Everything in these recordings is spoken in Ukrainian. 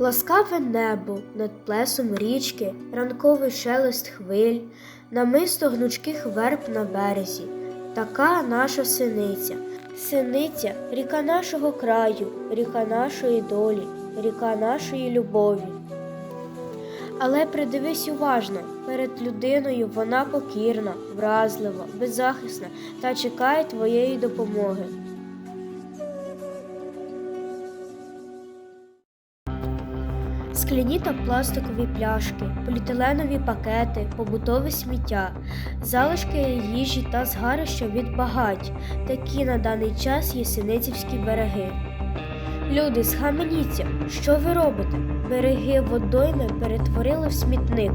Ласкаве небо над плесом річки, ранковий шелест хвиль, намисто гнучких верб на березі, така наша синиця. Синиця ріка нашого краю, ріка нашої долі, ріка нашої любові. Але придивись уважно, перед людиною вона покірна, вразлива, беззахисна та чекає твоєї допомоги. Скляні та пластикові пляшки, поліетиленові пакети, побутове сміття, залишки їжі та згарища від багать. Такі на даний час є синицівські береги. Люди, схаменіться, що ви робите? Береги водойми перетворили в смітник.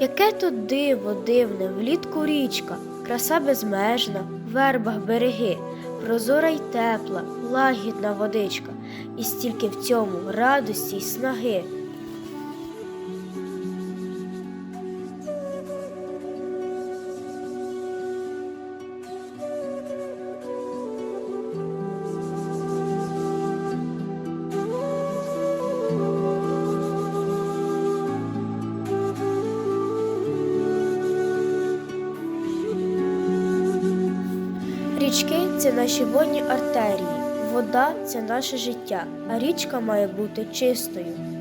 Яке тут диво дивне, влітку річка, краса безмежна, в вербах береги, прозора й тепла, лагідна водичка, і стільки в цьому радості й снаги. Річки це наші водні артерії, вода це наше життя, а річка має бути чистою.